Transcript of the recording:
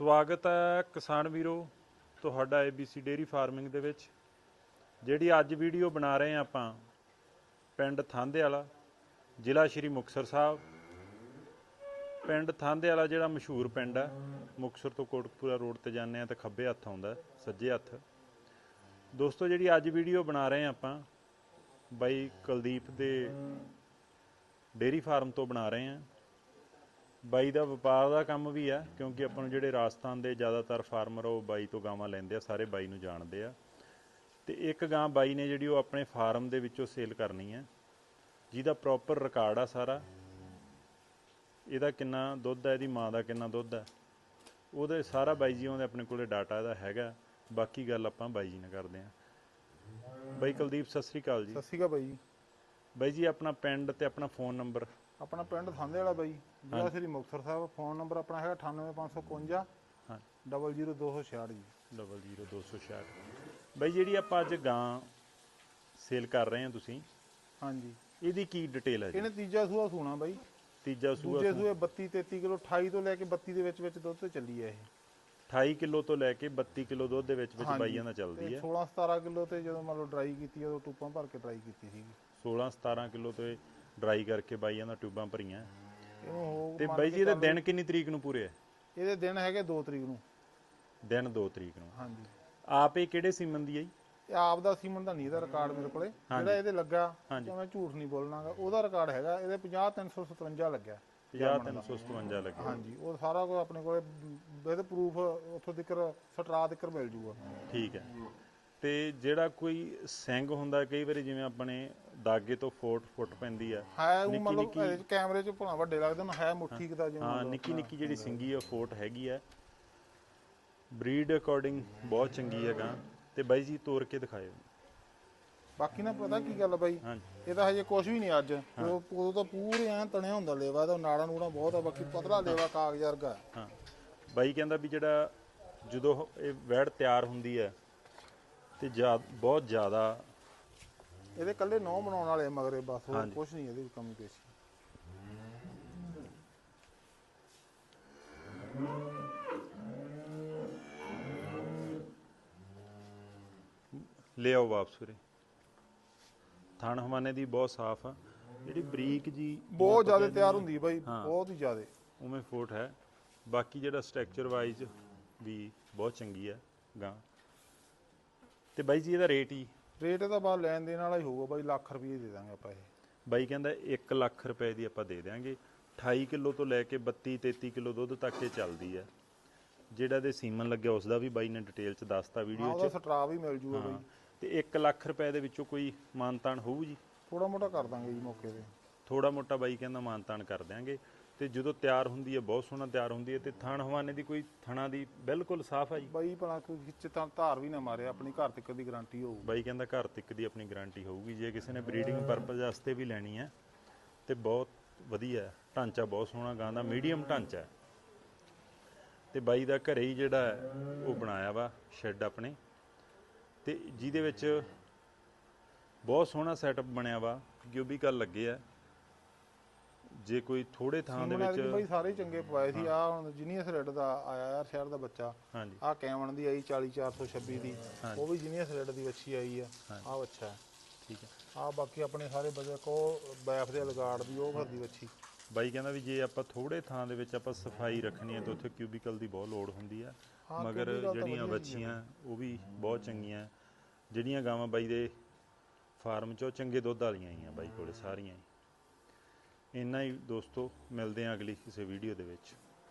ਸਵਾਗਤ ਹੈ ਕਿਸਾਨ ਵੀਰੋ ਤੁਹਾਡਾ ABC ਡੇਰੀ ਫਾਰਮਿੰਗ ਦੇ ਵਿੱਚ, ਜਿਹੜੀ ਅੱਜ ਵੀਡੀਓ ਬਣਾ ਰਹੇ ਹਾਂ ਆਪਾਂ, ਪਿੰਡ ਥਾਂਦੇ ਵਾਲਾ ਜ਼ਿਲ੍ਹਾ ਸ਼੍ਰੀ ਮੁਕਤਸਰ ਸਾਹਿਬ। ਪਿੰਡ ਥਾਂਦੇ ਵਾਲਾ ਜਿਹੜਾ ਮਸ਼ਹੂਰ ਪਿੰਡ ਹੈ, ਮੁਕਤਸਰ ਤੋਂ ਕੋਟਕਪੂਰਾ ਰੋਡ ਤੇ ਜਾਂਦੇ ਆ ਤਾਂ ਖੱਬੇ ਹੱਥ ਆਉਂਦਾ, ਸੱਜੇ ਹੱਥ। ਦੋਸਤੋ, ਜਿਹੜੀ ਅੱਜ ਵੀਡੀਓ ਬਣਾ ਰਹੇ ਹਾਂ ਆਪਾਂ, ਬਾਈ ਕੁਲਦੀਪ ਦੇ ਡੇਰੀ ਫਾਰਮ ਤੋਂ ਬਣਾ ਰਹੇ ਹਾਂ। ਬਾਈ ਦਾ ਵਪਾਰ ਦਾ ਕੰਮ ਵੀ ਆ ਕਿਉਂਕਿ ਆਪਾਂ ਨੂੰ ਜਿਹੜੇ ਰਾਜਸਥਾਨ ਦੇ ਜ਼ਿਆਦਾਤਰ ਫਾਰਮਰ ਉਹ ਬਾਈ ਤੋਂ ਗਾਵਾਂ ਲੈਂਦੇ ਆ ਸਾਰੇ ਬਾਈ ਨੂੰ ਜਾਣਦੇ ਆ। ਤੇ ਇੱਕ ਗਾਂ ਬਾਈ ਨੇ ਜਿਹੜੀ ਉਹ ਆਪਣੇ ਫਾਰਮ ਦੇ ਵਿੱਚੋਂ ਸੇਲ ਕਰਨੀ ਹੈ ਜਿਹਦਾ ਪ੍ਰੋਪਰ ਰਿਕਾਰਡ ਆ ਸਾਰਾ। ਇਹਦਾ ਕਿੰਨਾ ਦੁੱਧ ਹੈ ਇਹਦੀ ਮਾਂ ਦਾ ਕਿੰਨਾ ਦੁੱਧ ਹੈ ਉਹਦੇ ਸਾਰਾ ਬਾਈ ਜੀ ਉਹਦੇ ਆਪਣੇ ਕੋਲੇ ਡਾਟਾ ਇਹਦਾ ਹੈਗਾ। ਬਾਕੀ ਗੱਲ ਆਪਾਂ ਬਾਈ ਜੀ ਨਾਲ ਕਰਦੇ ਆ। ਬਾਈ ਕੁਲਦੀਪ ਸਤਿ ਸ੍ਰੀ ਅਕਾਲ ਜੀ। ਸਤਿ ਸ਼੍ਰੀ ਅਕਾਲ ਬਾਈ ਜੀ। ਬਾਈ ਜੀ ਆਪਣਾ ਪਿੰਡ ਤੇ ਆਪਣਾ ਫੋਨ ਨੰਬਰ ਆਪਣਾ ਪਿੰਡ ਥਾਂਦੇ ਵਾਲਾ ਬਾਈ ਜ਼ਿਲ੍ਹਾ ਸ੍ਰੀ ਮੁਕਤਸਰ ਸਾਹਿਬ ਫੋਨ ਨੰਬਰ ਆਪਣਾ ਹੈਗਾ 98551 ਹਾਂ 00266 ਜੀ। 00266 ਬਾਈ ਜਿਹੜੀ ਆਪਾਂ ਅੱਜ ਗਾਂ ਸੇਲ ਕਰ ਰਹੇ ਹਾਂ ਤੁਸੀਂ ਹਾਂਜੀ। ਇਹਦੀ ਕੀ ਡਿਟੇਲ ਹੈ ਜੀ? ਇਹਨੇ ਤੀਜਾ ਸੂਆ ਸੂਣਾ ਬਾਈ। ਤੀਜਾ ਸੂਆ ਦੂਜੇ ਸੂਏ 32 33 ਕਿਲੋ 28 ਤੋਂ ਲੈ ਕੇ 32 ਦੇ ਵਿੱਚ ਵਿੱਚ ਦੁੱਧ ਤੇ ਚੱਲੀ ਹੈ ਇਹ। 28 ਕਿਲੋ ਤੋਂ ਲੈ ਕੇ 32 ਕਿਲੋ ਦੁੱਧ ਦੇ ਵਿੱਚ ਵਿੱਚ। ਬਾਈਆਂ ਦਾ ਚੱਲਦੀ ਹੈ। 16 17 ਕਿਲੋ ਤੇ ਜਦੋਂ ਮੰਨ ਲਓ ਡਰਾਈ ਕੀਤੀ ਉਦੋਂ ਟੂਪਾਂ ਭਰ ਕੇ ਡਰਾਈ ਕੀਤੀ ਸੀਗੀ। 16 17 ਕਿਲੋ ਤੇ ਡਰਾਈ ਕਰਕੇ ਬਾਈਆਂ ਦਾ ਟਿਊਬਾਂ ਭਰੀਆਂ। ਇਹਨੂੰ ਹੋ ਤੇ ਬਾਈ ਜੀ ਇਹਦੇ ਦਿਨ ਕਿੰਨੀ ਤਰੀਕ ਨੂੰ ਪੂਰੇ ਹੈ ਇਹਦੇ ਦਿਨ ਹੈਗੇ 2 ਤਰੀਕ ਨੂੰ। ਦਿਨ 2 ਤਰੀਕ ਨੂੰ। ਹਾਂਜੀ। ਆਪ ਇਹ ਕਿਹੜੇ ਸੀਮਨ ਦੀ ਹੈ ਜੀ? ਇਹ ਆਪ ਦਾ ਸੀਮਨ ਦਾ ਨਹੀਂ ਇਹਦਾ ਰਿਕਾਰਡ ਮੇਰੇ ਕੋਲੇ। ਜਿਹੜਾ ਇਹਦੇ ਲੱਗਾ ਮੈਂ ਝੂਠ ਨਹੀਂ ਬੋਲਣਾਗਾ ਉਹਦਾ ਰਿਕਾਰਡ ਹੈਗਾ ਇਹਦੇ 50 357 ਲੱਗਿਆ। 50357 ਲੱਗਿਆ। ਹਾਂਜੀ ਉਹ ਸਾਰਾ ਕੁਝ ਆਪਣੇ ਕੋਲੇ ਵਿਦ ਪ੍ਰੂਫ ਉੱਥੋਂ ਤੱਕ ਸਟਰਾ ਤੱਕ ਮਿਲ ਜੂਗਾ। ਠੀਕ ਹੈ। ਤੇ ਜਿਹੜਾ ਕੋਈ ਸਿੰਘ ਹੁੰਦਾ ਕਈ ਵਾਰੀ ਜਿਵੇਂ ਆਪਣੇ ਦਾਗੇ ਤੋਂ ਫੋਟ ਫੁੱਟ ਪੈਂਦੀ ਆ ਹੈ ਉਹ ਨਿੱਕੀ- ਮਤਲਬ ਕੈਮਰੇ 'ਚ ਭਲਾ ਵੱਡੇ ਲੱਗਦੇ ਨੇ ਹੈ ਮੁੱਠੀ ਕੁ ਦਾ ਜਿਵੇਂ ਹਾਂ ਨਿੱਕੀ ਨਿੱਕੀ ਜਿਹੜੀ ਸਿੰਗੀ ਆ ਫੋਟ ਹੈਗੀ ਆ। ਬਰੀਡ ਅਕੋਰਡਿੰਗ ਬਹੁਤ ਚੰਗੀ ਹੈਗਾ ਤੇ ਬਾਈ ਜੀ ਤੋੜ ਕੇ ਦਿਖਾਇਓ। ਬਾਕੀ ਨਾ ਪਤਾ ਕੀ ਗੱਲ ਆ ਬਾਈ ਇਹ ਤਾਂ ਹਜੇ ਕੁਝ ਵੀ ਨਹੀਂ ਅੱਜ ਉਹ ਉਦੋਂ ਤਾਂ ਪੂਰੇ ਐ ਤਣਿਆ ਹੁੰਦਾ ਲੇਵਾ ਦਾ ਨਾੜਾ ਨੂੜਾ ਬਹੁਤ ਆ ਬਾਕੀ ਪਤਲਾ ਲੇਵਾ ਕਾਗਜ਼ ਵਰਗਾ। ਹਾਂ। ਬਾਈ ਕਹਿੰਦਾ ਵੀ ਜਿਹੜਾ ਜਦੋਂ ਇਹ ਵੈੜ ਤਿਆਰ ਹੁੰਦੀ ਹੈ ਤੇ ਬਹੁਤ ਜ਼ਿਆਦਾ। ਇਹਦੇ ਕੱਲੇ ਨੌ ਬਣਾਉਣ ਵਾਲੇ ਆ ਮਗਰੇ ਬਸ ਹੋਰ ਹਾਂਜੀ। ਕੁਝ ਨਹੀਂ ਇਹਦੇ ਵਿੱਚ ਕਮੀ ਪੇਸ਼ੀ। ਲਿਆਓ ਵਾਪਸ ਉਰੇ। ਥਣ ਹਵਾਨੇ ਦੀ ਬਹੁਤ ਸਾਫ਼ ਆ। ਜਿਹੜੀ ਬਰੀਕ ਜੀ ਬਹੁਤ ਜ਼ਿਆਦਾ ਤਿਆਰ ਹੁੰਦੀ ਬਾਈ ਬਹੁਤ ਹੀ ਜ਼ਿਆਦਾ। ਉਵੇਂ ਫੋਟ ਹੈ। ਬਾਕੀ ਜਿਹੜਾ ਸਟਰਕਚਰ ਵਾਈਜ਼ ਵੀ ਬਹੁਤ ਚੰਗੀ ਹੈ ਗਾਂ। ਤੇ ਬਾਈ ਜੀ ਇਹਦਾ ਰੇਟ ਹੀ ਰੇਟ ਇਹਦਾ ਬਾਅਦ ਲੈਣ ਦੇਣ ਵਾਲਾ ਹੀ ਹੋਊਗਾ ਬਾਈ ਲੱਖ ਰੁਪਏ ਦੇ ਦਾਂਗੇ ਆਪਾਂ ਇਹ। ਬਾਈ ਕਹਿੰਦਾ 1 ਲੱਖ ਰੁਪਏ ਦੀ ਆਪਾਂ ਦੇ ਦਿਆਂਗੇ। 28 ਕਿਲੋ ਤੋਂ ਲੈ ਕੇ 32 33 ਕਿਲੋ ਦੁੱਧ ਤੱਕ ਇਹ ਚੱਲਦੀ ਹੈ। ਜਿਹੜਾ ਦੇ ਸੀਮਨ ਲੱਗਿਆ ਉਸ ਦਾ ਵੀ ਬਾਈ ਨੇ ਡਿਟੇਲ ਚ ਦੱਸਤਾ ਹਾਂ ਵੀਡੀਓ ਉਹਦਾ ਚ। ਸਟਰਾ ਵੀ ਮਿਲ ਜੂਗਾ ਬਾਈ। ਹਾਂ ਤੇ 1 ਲੱਖ ਰੁਪਏ ਦੇ ਵਿੱਚੋਂ ਕੋਈ ਮਾਨਤਾਨ ਹੋਊ ਜੀ? ਥੋੜਾ ਮੋਟਾ ਕਰ ਦਾਂਗੇ ਜੀ ਮੌਕੇ ਤੇ। ਥੋੜਾ ਮੋਟਾ ਬਾਈ ਕਹਿੰਦਾ ਮਾਨਤਾਨ ਕਰ ਦਿਆਂਗੇ। ਤੇ ਜਦੋਂ ਤਿਆਰ ਹੁੰਦੀ ਹੈ ਬਹੁਤ ਸੋਹਣਾ ਤਿਆਰ ਹੁੰਦੀ ਹੈ ਤੇ ਥਣ ਹਵਾਨੇ ਦੀ ਕੋਈ ਥਣਾ ਦੀ ਬਿਲਕੁਲ ਸਾਫ਼ ਹੈ ਜੀ। ਬਾਈ ਭਲਾ ਕੋਈ ਖਿੱਚ ਤਾਂ ਧਾਰ ਵੀ ਨਾ ਮਾਰੇ ਆਪਣੀ ਘਰ ਤੱਕ ਦੀ ਗਾਰੰਟੀ ਹੋਊ ਬਾਈ ਕਹਿੰਦਾ ਘਰ ਤੱਕ ਦੀ ਆਪਣੀ ਗਾਰੰਟੀ ਹੋਊਗੀ ਜੇ ਕਿਸੇ ਨੇ ਬਰੀਡਿੰਗ ਪਰਪਸ ਵਾਸਤੇ ਵੀ ਲੈਣੀ ਹੈ ਤੇ ਬਹੁਤ ਵਧੀਆ ਹੈ ਢਾਂਚਾ ਬਹੁਤ ਸੋਹਣਾ ਗਾਂ ਦਾ ਮੀਡੀਅਮ ਢਾਂਚਾ ਹੈ। ਤੇ ਬਾਈ ਦਾ ਘਰੇ ਹੀ ਜਿਹੜਾ ਹੈ, ਉਹ ਬਣਾਇਆ ਵਾ ਸ਼ੈੱਡ ਆਪਣੇ। ਤੇ ਜਿਹਦੇ ਵਿੱਚ ਬਹੁਤ ਸੋਹਣਾ ਸੈਟਅਪ ਬਣਿਆ ਵਾ ਕਿਊਬਿਕਲ ਲੱਗੇ ਆ ਜੇ ਕੋਈ ਥੋੜੇ ਥਾਂ ਦੇ ਵਿੱਚ ਬਾਈ ਸਾਰੇ ਚੰਗੇ ਪਵਾਏ ਸੀ। ਆ ਹੁਣ ਜੀਨੀਅਸ ਰੈਡ ਦਾ ਆਇਆ ਯਾਰ ਸ਼ਹਿਰ ਦਾ ਬੱਚਾ। ਹਾਂਜੀ। ਆ ਕੈਮਨ ਦੀ ਆਈ 40426 ਦੀ। ਉਹ ਵੀ ਜੀਨੀਅਸ ਰੈਡ ਦੀ ਵੱਛੀ ਆਈ ਆ। ਆ ਹੈ। ਠੀਕ ਹੈ। ਆ ਬਾਕੀ ਆਪਣੇ ਸਾਰੇ ਬੱਚੇ ਕੋ ਬੈਫ ਦੇ ਲਗਾੜ ਦੀ ਉਹ ਫਿਰਦੀ ਵੱਛੀ ਬਾਈ ਕਹਿੰਦਾ ਵੀ ਜੇ ਆਪਾਂ ਥੋੜੇ ਥਾਂ ਦੇ ਵਿੱਚ ਆਪਾਂ ਸਫ਼ਾਈ ਰੱਖਣੀ ਹੈ ਤਾਂ ਉੱਥੇ ਕਿਊਬਿਕਲ ਦੀ ਬਹੁਤ ਲੋੜ ਹੁੰਦੀ ਆ। ਮਗਰ ਜਿਹੜੀਆਂ ਬੱਚੀਆਂ ਉਹ ਵੀ ਬਹੁਤ ਚੰਗੀਆਂ। ਜਿਹੜੀਆਂ ਗਾਵਾਂ ਬਾਈ ਦੇ ਫਾਰਮ 'ਚੋਂ ਚੰਗੇ ਦੁੱਧ ਵਾਲੀਆਂ ਆਈਆਂ ਬਾਈ ਕੋਲੇ ਸਾਰੀਆਂ ਇੰਨਾ ਹੀ ਦੋਸਤੋ ਮਿਲਦੇ ਹਾਂ ਅਗਲੀ ਕਿਸੇ ਵੀਡੀਓ ਦੇ ਵਿੱਚ।